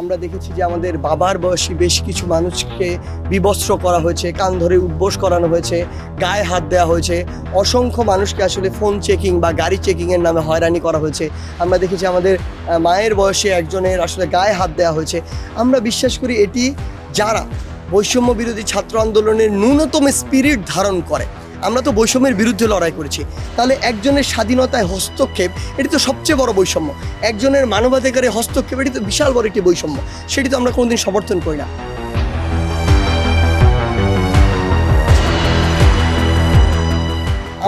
আমরা দেখেছি যে আমাদের বাবার বয়সী বেশ কিছু মানুষকে বিবস্ত্র করা হয়েছে, কান ধরে উদ্বোস করানো হয়েছে, গায়ে হাত দেওয়া হয়েছে। অসংখ্য মানুষকে আসলে ফোন চেকিং বা গাড়ি চেকিংয়ের নামে হয়রানি করা হয়েছে। আমরা দেখেছি আমাদের মায়ের বয়সে একজনের আসলে গায়ে হাত দেওয়া হয়েছে। আমরা বিশ্বাস করি এটি যারা বৈষম্য বিরোধী ছাত্র আন্দোলনের ন্যূনতম স্পিরিট ধারণ করে আমরা তো বৈষম্যের বিরুদ্ধে লড়াই করেছি। তাহলে একজনের স্বাধীনতায় হস্তক্ষেপ, এটি তো সবচেয়ে বড় বৈষম্য। একজনের মানবাধিকারে হস্তক্ষেপ, এটি তো বিশাল বড় একটি বৈষম্য। সেটি তো আমরা কোনোদিন সমর্থন করি না।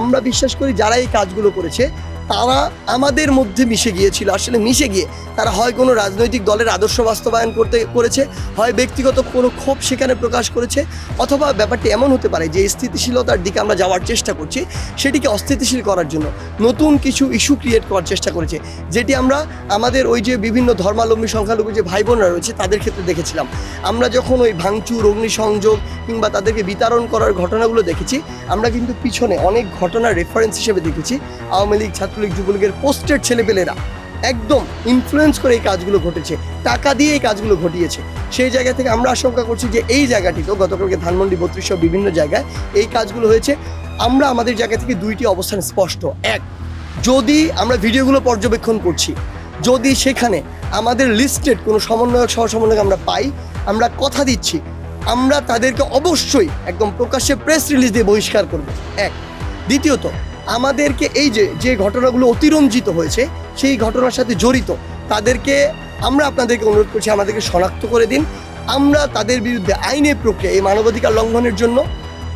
আমরা বিশ্বাস করি যারা এই কাজগুলো করেছে তারা আমাদের মধ্যে মিশে গিয়েছিল। আসলে মিশে গিয়ে তারা হয় কোনো রাজনৈতিক দলের আদর্শ বাস্তবায়ন করতে, করেছে, হয় ব্যক্তিগত কোনো ক্ষোভ সেখানে প্রকাশ করেছে, অথবা ব্যাপারটি এমন হতে পারে যে স্থিতিশীলতার দিকে আমরা যাওয়ার চেষ্টা করছি, সেটিকে অস্থিতিশীল করার জন্য নতুন কিছু ইস্যু ক্রিয়েট করার চেষ্টা করেছে। যেটি আমরা আমাদের ওই যে বিভিন্ন ধর্মালম্বী সংখ্যালঘু যে ভাই বোনরা রয়েছে, তাদের ক্ষেত্রে দেখেছিলাম। আমরা যখন ওই ভাঙচুর, অগ্নিসংযোগ কিংবা তাদেরকে বিতরণ করার ঘটনাগুলো দেখেছি, আমরা কিন্তু পিছনে অনেক ঘটনার রেফারেন্স হিসেবে দেখেছি। আওয়ামী লীগ ছাত্রলীগ যুবলীগের পোস্টেড ছেলেপেলেরা একদম ইনফ্লুয়েন্স করে এই কাজগুলো ঘটেছে, টাকা দিয়ে এই কাজগুলো ঘটিয়েছে। সেই জায়গা থেকে আমরা আশঙ্কা করছি যে এই জায়গাটিতেও গতকালকে ধানমন্ডি বত্রিশ বিভিন্ন জায়গায় এই কাজগুলো হয়েছে। আমরা আমাদের জায়গা থেকে দুইটি অবস্থান স্পষ্ট। এক, যদি আমরা ভিডিওগুলো পর্যবেক্ষণ করছি, যদি সেখানে আমাদের লিস্টেড কোনো সমন্বয়ক সহ সমন্বয়ক আমরা পাই, আমরা কথা দিচ্ছি, আমরা তাদেরকে অবশ্যই একদম প্রকাশ্যে প্রেস রিলিজ দিয়ে বহিষ্কার করব। এক, দ্বিতীয়ত আমাদেরকে এই যে যে ঘটনাগুলো অতিরঞ্জিত হয়েছে, সেই ঘটনার সাথে জড়িত, তাদেরকে আমরা আপনাদেরকে অনুরোধ করছি, আমাদেরকে শনাক্ত করে দিন। আমরা তাদের বিরুদ্ধে আইনের প্রক্রিয়া, এই মানবাধিকার লঙ্ঘনের জন্য,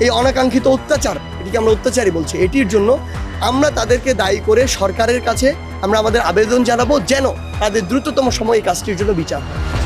এই অনাকাঙ্ক্ষিত অত্যাচার, এটিকে আমরা অত্যাচারই বলছি, এটির জন্য আমরা তাদেরকে দায়ী করে সরকারের কাছে আমরা আমাদের আবেদন জানাব যেন তাদের দ্রুততম সময়ে এই কাজটির জন্য বিচার হয়।